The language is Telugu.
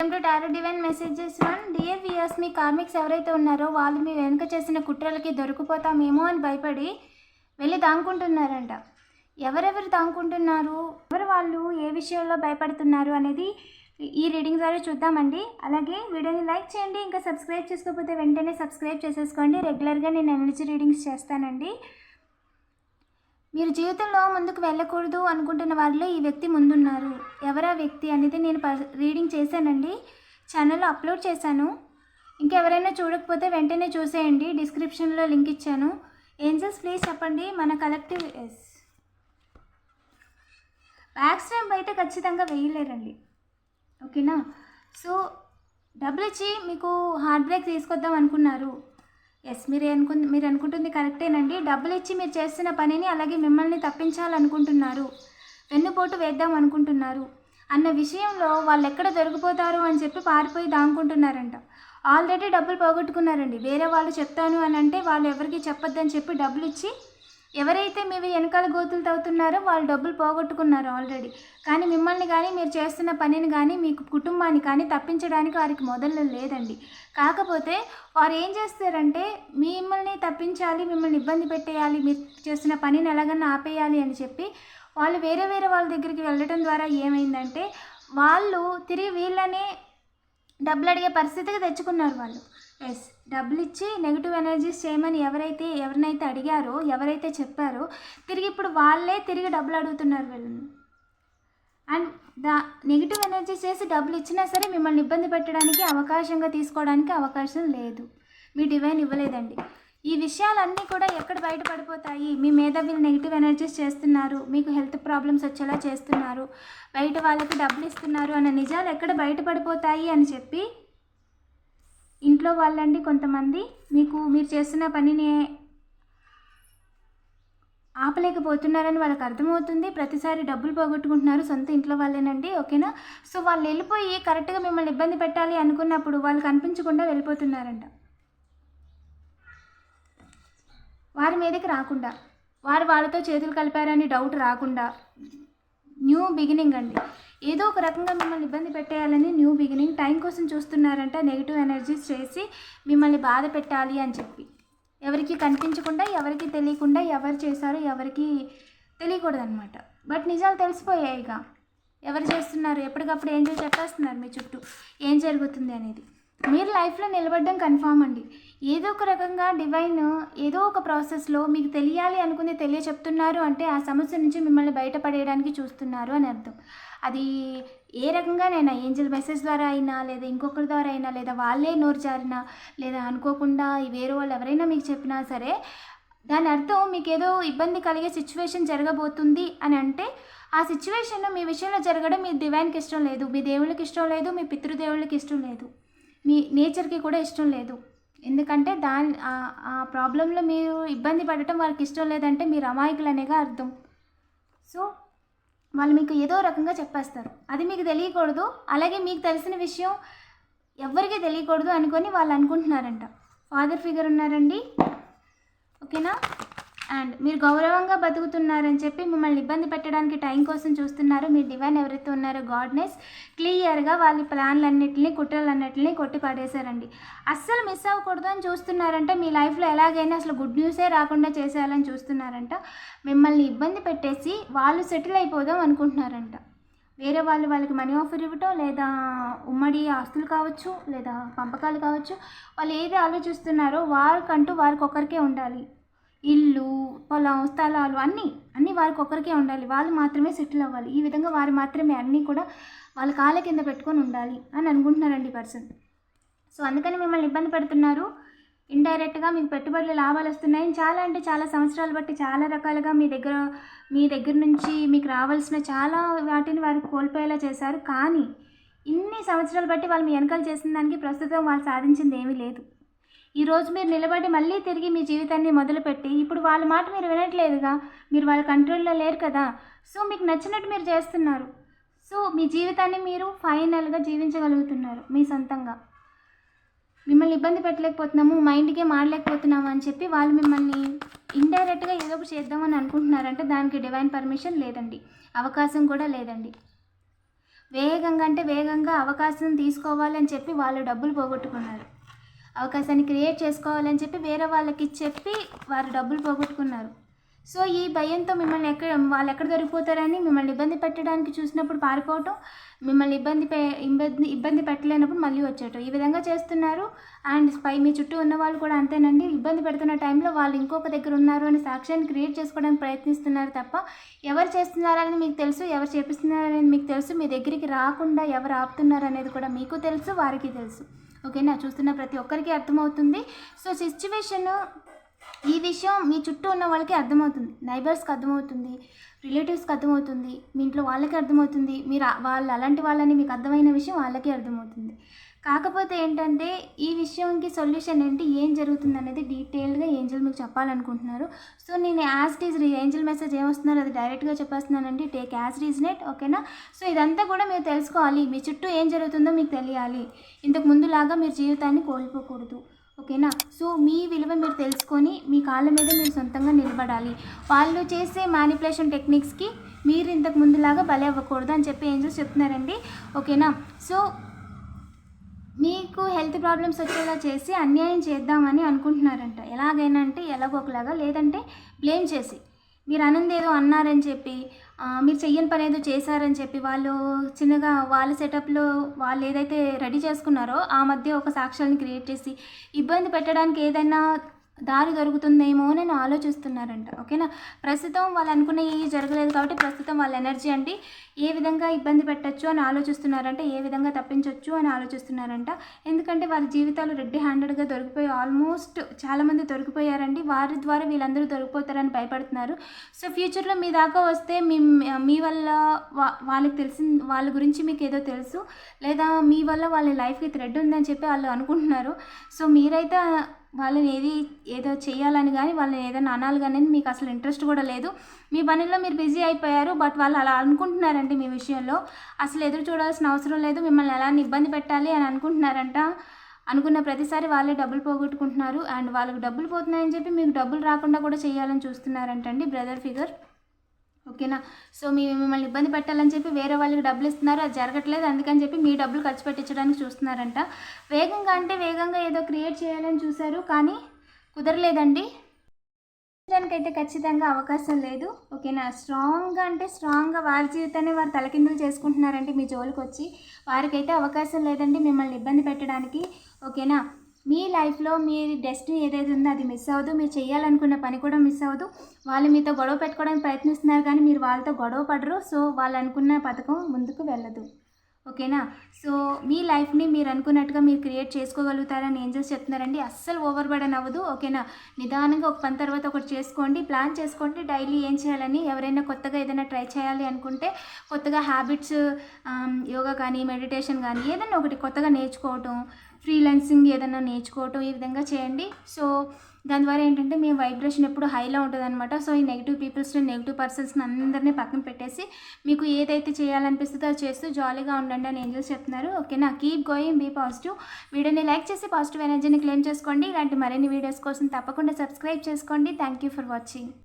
Welcome to tarot divine messages one dear viewers me karmics ఎవరైతే ఉన్నారో వాళ్ళు మీ వెనుక చేసిన కుట్రలకి దొరికిపోతామేమో అని భయపడి వెళ్ళి దాంకుంటున్నారంట. ఎవరెవరు దాంకుంటున్నారు? ఎవరు వాళ్ళు? ఏ విషయంలో భయపడుతున్నారు అనేది ఈ రీడింగ్ ద్వారా చూద్దామండి. అలాగే వీడియోని లైక్ చేయండి ఇంకా సబ్స్క్రైబ్ చేసుకోకపోతే వెంటనే సబ్స్క్రైబ్ చేసేసుకోండి. రెగ్యులర్గా నేను ఎనర్జీ రీడింగ్స్ చేస్తానండి. మీరు జీవితంలో ముందుకు వెళ్ళకూడదు అనుకుంటున్న వారిలో ఈ వ్యక్తి ముందున్నారు. ఎవరా వ్యక్తి అనేది నేను ప- రీడింగ్ చేశానండి. ఛానల్లో అప్లోడ్ చేశాను. ఇంకెవరైనా చూడకపోతే వెంటనే చూసేయండి. డిస్క్రిప్షన్లో లింక్ ఇచ్చాను. ఏంజల్స్ ప్లీజ్ చెప్పండి. మన కలెక్టివ్ ఎస్. బ్యాక్ స్టాంప్ అయితే ఖచ్చితంగా వేయలేరండి. ఓకేనా? సో డబ్బులు ఇచ్చి మీకు హార్డ్ బ్రేక్ తీసుకొద్దాం అనుకున్నారు. ఎస్ మీరు అనుకు మీరు అనుకుంటుంది కరెక్టేనండి. డబ్బులు ఇచ్చి మీరు చేస్తున్న పనిని అలాగే మిమ్మల్ని తప్పించాలనుకుంటున్నారు. వెన్నుపోటు వేద్దాం అనుకుంటున్నారు. అన్న విషయంలో వాళ్ళు ఎక్కడ దొరికిపోతారు అని చెప్పి పారిపోయి దాంకుంటున్నారంట. ఆల్రెడీ డబ్బులు పోగొట్టుకున్నారండి. వేరే వాళ్ళు చెప్తాను అని అంటే వాళ్ళు ఎవరికి చెప్పొద్దని చెప్పి డబ్బులు ఇచ్చి ఎవరైతే మీరు వెనకాల గోతులు తవ్వుతున్నారో వాళ్ళు డబ్బులు పోగొట్టుకున్నారు ఆల్రెడీ. కానీ మిమ్మల్ని కానీ మీరు చేస్తున్న పనిని కానీ మీకు కుటుంబాన్ని కానీ తప్పించడానికి వారికి మొదలు లేదండి. కాకపోతే వారు ఏం చేస్తారంటే మిమ్మల్ని తప్పించాలి మిమ్మల్ని ఇబ్బంది పెట్టేయాలి మీరు చేస్తున్న పనిని ఎలాగన్నా ఆపేయాలి అని చెప్పి వాళ్ళు వేరే వేరే వాళ్ళ దగ్గరికి వెళ్ళడం ద్వారా ఏమైందంటే వాళ్ళు తిరిగి వీళ్ళనే డబ్బులు అడిగే పరిస్థితికి తెచ్చుకున్నారు వాళ్ళు. ఎస్ డబ్బులు ఇచ్చి నెగిటివ్ ఎనర్జీస్ చేయమని ఎవరైతే ఎవరినైతే అడిగారో ఎవరైతే చెప్పారో తిరిగి ఇప్పుడు వాళ్ళే తిరిగి డబ్బులు అడుగుతున్నారు వీళ్ళని. అండ్ దా నెగిటివ్ ఎనర్జీ చేసి డబ్బులు ఇచ్చినా సరే మిమ్మల్ని ఇబ్బంది పెట్టడానికి అవకాశంగా తీసుకోవడానికి అవకాశం లేదు. మీ డివైన్ ఇవ్వలేదండి. ఈ విషయాలన్నీ కూడా ఎక్కడ బయటపడిపోతాయి? మీ మీద వీళ్ళు నెగిటివ్ ఎనర్జీస్ చేస్తున్నారు మీకు హెల్త్ ప్రాబ్లమ్స్ వచ్చేలా చేస్తున్నారు బయట వాళ్ళకి డబ్బులు ఇస్తున్నారు అన్న నిజాలు ఎక్కడ బయటపడిపోతాయి అని చెప్పి ఇంట్లో వాళ్ళండి కొంతమంది. మీకు మీరు చేస్తున్న పనిని ఆపలేకపోతున్నారని వాళ్ళకి అర్థమవుతుంది. ప్రతిసారి డబ్బులు పోగొట్టుకుంటున్నారు సొంత ఇంట్లో వాళ్ళేనండి ఓకేనా? సో వాళ్ళు వెళ్ళిపోయి కరెక్ట్గా మిమ్మల్ని ఇబ్బంది పెట్టాలి అనుకున్నప్పుడు వాళ్ళు కనిపించకుండా వెళ్ళిపోతున్నారంట. వారి మీదకి రాకుండా వారు వాళ్ళతో చేతులు కలిపారని డౌట్ రాకుండా న్యూ బిగినింగ్ అండి. ఏదో ఒక రకంగా మిమ్మల్ని ఇబ్బంది పెట్టేయాలని న్యూ బిగినింగ్ టైం కోసం చూస్తున్నారంట. నెగిటివ్ ఎనర్జీస్ చేసి మిమ్మల్ని బాధ పెట్టాలి అని చెప్పి. ఎవరికి కనిపించకుండా ఎవరికి తెలియకుండా ఎవరు చేశారు ఎవరికి తెలియకూడదనమాట బట్ నిజాలు తెలిసిపోయాయి ఇక. ఎవరు చేస్తున్నారు? ఎప్పటికప్పుడు ఏం చేసి చెప్పేస్తున్నారు మీ చుట్టూ. ఏం జరుగుతుంది అనేది. మీరు లైఫ్లో నిలబడడం కన్ఫామ్ అండి. ఏదో ఒక రకంగా డివైన్ ఏదో ఒక ప్రాసెస్లో మీకు తెలియాలి అనుకుని తెలియ చెప్తున్నారు అంటే ఆ సమస్య నుంచి మిమ్మల్ని బయటపడేయడానికి చూస్తున్నారు అని అర్థం. అది ఏ రకంగానైనా ఏంజల్ మెసేజ్ ద్వారా అయినా లేదా ఇంకొకరి ద్వారా అయినా లేదా వాళ్ళే నోరు జారినా లేదా అనుకోకుండా వేరే వాళ్ళు ఎవరైనా మీకు చెప్పినా సరే దాని అర్థం మీకు ఏదో ఇబ్బంది కలిగే సిచ్యువేషన్ జరగబోతుంది అని అంటే ఆ సిచ్యువేషన్ మీ విషయంలో జరగడం మీ డివైన్కి ఇష్టం లేదు మీ దేవుళ్ళకి ఇష్టం లేదు మీ పితృదేవుళ్ళకి ఇష్టం లేదు. మీ నేచర్కి కూడా ఇష్టం లేదు. ఎందుకంటే దాని ఆ- ప్రాబ్లంలో మీరు ఇబ్బంది పడటం వాళ్ళకి ఇష్టం లేదంటే మీరు అమాయకులనేగా అర్థం. సో వాళ్ళు మీకు ఏదో రకంగా చెప్పేస్తారు. అది మీకు తెలియకూడదు. అలాగే మీకు తెలిసిన విషయం ఎవరికీ తెలియకూడదు అనుకొని వాళ్ళు అనుకుంటున్నారంట. ఫాదర్ ఫిగర్ ఉన్నారండి. ఓకేనా? అండ్ మీరు గౌరవంగా బతుకుతున్నారని చెప్పి మిమ్మల్ని ఇబ్బంది పెట్టడానికి టైం కోసం చూస్తున్నారు. మీ డివైన్ ఎవరైతే ఉన్నారో గాడ్నెస్ క్లియర్గా వాళ్ళ ప్లాన్లన్నింటినీ కుట్రలన్నింటినీ కొట్టి పడేశారండి అస్సలు మిస్ అవ్వకూడదు అని చూస్తున్నారంటే. మీ లైఫ్లో ఎలాగైనా అసలు గుడ్ న్యూసే రాకుండా చేసేయాలని చూస్తున్నారంట. మిమ్మల్ని ఇబ్బంది పెట్టేసి వాళ్ళు సెటిల్ అయిపోదాం అనుకుంటున్నారంట. వేరే వాళ్ళు వాళ్ళకి మనీ ఆఫర్ ఇవ్వటం లేదా ఉమ్మడి ఆస్తులు కావచ్చు లేదా పంపకాలు కావచ్చు వాళ్ళు ఏది ఆలోచిస్తున్నారో వారికంటూ వారికి ఒకరికే ఉండాలి. ఇల్లు పొలం స్థలాలు అన్నీ అన్నీ వారికి ఒకరికే ఉండాలి. వాళ్ళు మాత్రమే సెటిల్ అవ్వాలి. ఈ విధంగా వారు మాత్రమే అన్నీ కూడా వాళ్ళ కాళ్ళ కింద పెట్టుకొని ఉండాలి అని అనుకుంటున్నారండి పర్సన్ సో అందుకని మిమ్మల్ని ఇబ్బంది పెడుతున్నారు. ఇండైరెక్ట్గా మీకు పెట్టుబడులు లాభాలు వస్తున్నాయి. చాలా అంటే చాలా సంవత్సరాలు బట్టి చాలా రకాలుగా మీ దగ్గర మీ దగ్గర నుంచి మీకు రావాల్సిన చాలా వాటిని వారు కోల్పోయేలా చేశారు. కానీ ఇన్ని సంవత్సరాలు బట్టి వాళ్ళు మీ వెనకాల చేసిన దానికి ప్రస్తుతం వాళ్ళు సాధించింది ఏమీ లేదు. ఈరోజు మీరు నిలబడి మళ్ళీ తిరిగి మీ జీవితాన్ని మొదలుపెట్టి ఇప్పుడు వాళ్ళ మాట మీరు వినట్లేదుగా. మీరు వాళ్ళ కంట్రోల్లో లేరు కదా. సో మీకు నచ్చినట్టు మీరు చేస్తున్నారు. సో మీ జీవితాన్ని మీరు ఫైనల్గా జీవించగలుగుతున్నారు మీ సొంతంగా. మిమ్మల్ని ఇబ్బంది పెట్టలేకపోతున్నాము మైండ్కే మాడలేకపోతున్నాము అని చెప్పి వాళ్ళు మిమ్మల్ని ఇండైరెక్ట్గా ఏదో ఒకటి చేద్దామని అనుకుంటున్నారంటే దానికి డివైన్ పర్మిషన్ లేదండి. అవకాశం కూడా లేదండి. వేగంగా అంటే వేగంగా అవకాశం తీసుకోవాలని చెప్పి వాళ్ళు డబ్బులు పోగొట్టుకున్నారు. అవకాశాన్ని క్రియేట్ చేసుకోవాలని చెప్పి వేరే వాళ్ళకి చెప్పి వారు డబ్బులు పోగొట్టుకున్నారు. సో ఈ భయంతో మిమ్మల్ని ఎక్కడ వాళ్ళు ఎక్కడ దొరికిపోతారని మిమ్మల్ని ఇబ్బంది పెట్టడానికి చూసినప్పుడు పారిపోవటం మిమ్మల్ని ఇబ్బంది పె ఇబ్బంది ఇబ్బంది పెట్టలేనప్పుడు మళ్ళీ వచ్చేయటం. ఈ విధంగా చేస్తున్నారు. అండ్ పై మీ చుట్టూ ఉన్న వాళ్ళు కూడా అంతేనండి. ఇబ్బంది పెడుతున్న టైంలో వాళ్ళు ఇంకొక దగ్గర ఉన్నారు అనే సాక్ష్యాన్ని క్రియేట్ చేసుకోవడానికి ప్రయత్నిస్తున్నారు తప్ప ఎవరు చేస్తున్నారని మీకు తెలుసు ఎవరు చేపిస్తున్నారని మీకు తెలుసు. మీ దగ్గరికి రాకుండా ఎవరు ఆపుతున్నారు అనేది కూడా మీకు తెలుసు వారికి తెలుసు. ఓకేనా? చూస్తున్న ప్రతి ఒక్కరికి అర్థమవుతుంది. సో సిచ్యువేషన్ ఈ విషయం మీ చుట్టూ ఉన్న వాళ్ళకి అర్థమవుతుంది. నైబర్స్కి అర్థమవుతుంది. రిలేటివ్స్కి అర్థమవుతుంది. మీ ఇంట్లో వాళ్ళకి అర్థమవుతుంది. మీరు వాళ్ళు అలాంటి వాళ్ళని మీకు అర్థమైన విషయం వాళ్ళకి అర్థమవుతుంది. కాకపోతే ఏంటంటే ఈ విషయంకి సొల్యూషన్ ఏంటి ఏం జరుగుతుంది అనేది డీటెయిల్గా ఏంజల్ మీకు చెప్పాలనుకుంటున్నారు. సో నేను యాజ్ ఈజ్ ఏంజల్ మెసేజ్ ఏమొస్తున్నారు అది డైరెక్ట్గా చెప్పేస్తున్నానండి. టేక్ యాజ్ రీజనేట్ ఓకేనా? సో ఇదంతా కూడా మీరు తెలుసుకోవాలి. మీ చుట్టూ ఏం జరుగుతుందో మీకు తెలియాలి. ఇంతకు ముందులాగా మీరు జీవితాన్ని కోల్పోకూడదు ఓకేనా? సో మీ విలువ మీరు తెలుసుకొని మీ కాళ్ళ మీద మీరు సొంతంగా నిలబడాలి. వాళ్ళు చేసే మ్యానిపులేషన్ టెక్నిక్స్కి మీరు ఇంతకు ముందులాగా బలి అవ్వకూడదు అని చెప్పి ఏంజల్స్ చెప్తున్నారండి ఓకేనా? సో మీకు హెల్త్ ప్రాబ్లమ్స్ వచ్చేలా చేసి అన్యాయం చేద్దామని అనుకుంటున్నారంట. ఎలాగైనా అంటే ఎలాగోకలాగా లేదంటే బ్లేమ్ చేసి. మీరు అనంది ఏదో అన్నారని చెప్పి మీరు చెయ్యని పని ఏదో చేశారని చెప్పి వాళ్ళు చిన్నగా వాళ్ళ సెటప్లో వాళ్ళు ఏదైతే రెడీ చేసుకున్నారో ఆ మధ్య ఒక సాక్ష్యాలను క్రియేట్ చేసి ఇబ్బంది పెట్టడానికి ఏదైనా దారి దొరుకుతుందేమో నేను ఆలోచిస్తున్నారంట ఓకేనా? ప్రస్తుతం వాళ్ళు అనుకున్న ఏ జరగలేదు కాబట్టి ప్రస్తుతం వాళ్ళ ఎనర్జీ అండి ఏ విధంగా ఇబ్బంది పెట్టచ్చు అని ఆలోచిస్తున్నారంట ఏ విధంగా తప్పించవచ్చు అని ఆలోచిస్తున్నారంట. ఎందుకంటే వారి జీవితాలు రెడ్డి హ్యాండెడ్గా దొరికిపోయి ఆల్మోస్ట్ చాలామంది దొరికిపోయారండి వారి ద్వారా వీళ్ళందరూ దొరికిపోతారని భయపడుతున్నారు. సో ఫ్యూచర్లో మీ దాకా వస్తే మీ మీ వల్ల వా వాళ్ళకి తెలిసిన వాళ్ళ గురించి మీకు ఏదో తెలుసు లేదా మీ వల్ల వాళ్ళ లైఫ్కి థ్రెడ్ ఉందని చెప్పి వాళ్ళు అనుకుంటున్నారు. సో మీరైతే వాళ్ళని ఏది ఏదో చేయాలని కానీ వాళ్ళని ఏదైనా అనాలి కానీ మీకు అసలు ఇంట్రెస్ట్ కూడా లేదు. మీ పనిలో మీరు బిజీ అయిపోయారు బట్ వాళ్ళు అలా అనుకుంటున్నారండి మీ విషయంలో. అసలు ఎదురు చూడాల్సిన అవసరం లేదు మిమ్మల్ని ఎలా ఇబ్బంది పెట్టాలి అని అనుకుంటున్నారంట. అనుకున్న ప్రతిసారి వాళ్ళే డబ్బులు పోగొట్టుకుంటున్నారు. అండ్ వాళ్ళకి డబ్బులు పోతున్నాయని చెప్పి మీకు డబ్బులు రాకుండా కూడా చేయాలని చూస్తున్నారంటండి బ్రదర్ ఫిగర్ ఓకేనా? సో మీ మిమ్మల్ని ఇబ్బంది పెట్టాలని చెప్పి వేరే వాళ్ళకి డబ్బులు ఇస్తున్నారు అది జరగట్లేదు అందుకని చెప్పి మీ డబ్బులు ఖర్చు పెట్టించడానికి చూస్తున్నారంట. వేగంగా అంటే వేగంగా ఏదో క్రియేట్ చేయాలని చూశారు కానీ కుదరలేదండి. అయితే ఖచ్చితంగా అవకాశం లేదు ఓకేనా? స్ట్రాంగ్గా అంటే స్ట్రాంగ్గా వారి జీవితాన్ని వారు తలకిందులు చేసుకుంటున్నారంటే మీ జోలికి వచ్చి వారికైతే అవకాశం లేదండి మిమ్మల్ని ఇబ్బంది పెట్టడానికి ఓకేనా? మీ లైఫ్లో మీ డెస్టినీ ఏదైతే ఉందో అది మిస్ అవ్వదు మీరు చేయాలనుకున్న పని కూడా మిస్ అవ్వదు. వాళ్ళు మీతో గొడవ పెట్టుకోవడానికి ప్రయత్నిస్తున్నారు కానీ మీరు వాళ్ళతో గొడవ పడరు సో వాళ్ళు అనుకున్న పథకం ముందుకు వెళ్ళదు. ఓకేనా? సో మీ లైఫ్ని మీరు అనుకున్నట్టుగా మీరు క్రియేట్ చేసుకోగలుగుతారని ఏంజల్స్ చెప్తున్నారండి. అస్సలు ఓవర్ బర్డన్ అవ్వదు ఓకేనా? నిదానంగా ఒక పని తర్వాత ఒకటి చేసుకోండి ప్లాన్ చేసుకోండి డైలీ ఏం చేయాలని ఎవరైనా కొత్తగా ఏదైనా ట్రై చేయాలి అనుకుంటే కొత్తగా హ్యాబిట్స్ యోగా కానీ మెడిటేషన్ కానీ ఏదైనా ఒకటి కొత్తగా నేర్చుకోవటం ఫ్రీలాన్సింగ్ ఏదైనా నేర్చుకోవటం ఈ విధంగా చేయండి. సో దాని ద్వారా ఏంటంటే మీ వైబ్రేషన్ ఎప్పుడు హైలో ఉంటుంది అనమాట సో ఈ నెగిటివ్ పీపుల్స్ని నెగిటివ్ పర్సన్స్ని అందరినీ పక్కన పెట్టేసి మీకు ఏదైతే చేయాలనిపిస్తుందో అది చేస్తూ జాలీగా ఉండండి అని ఏంజల్స్ చెప్తున్నారు. ఓకేనా? కీప్ గోయింగ్ బీ పాజిటివ్ వీడియోని లైక్ చేసి పాజిటివ్ ఎనర్జీని క్లెయిమ్ చేసుకోండి. ఇలాంటి మరిన్ని వీడియోస్ కోసం తప్పకుండా సబ్స్క్రైబ్ చేసుకోండి. Thank you for watching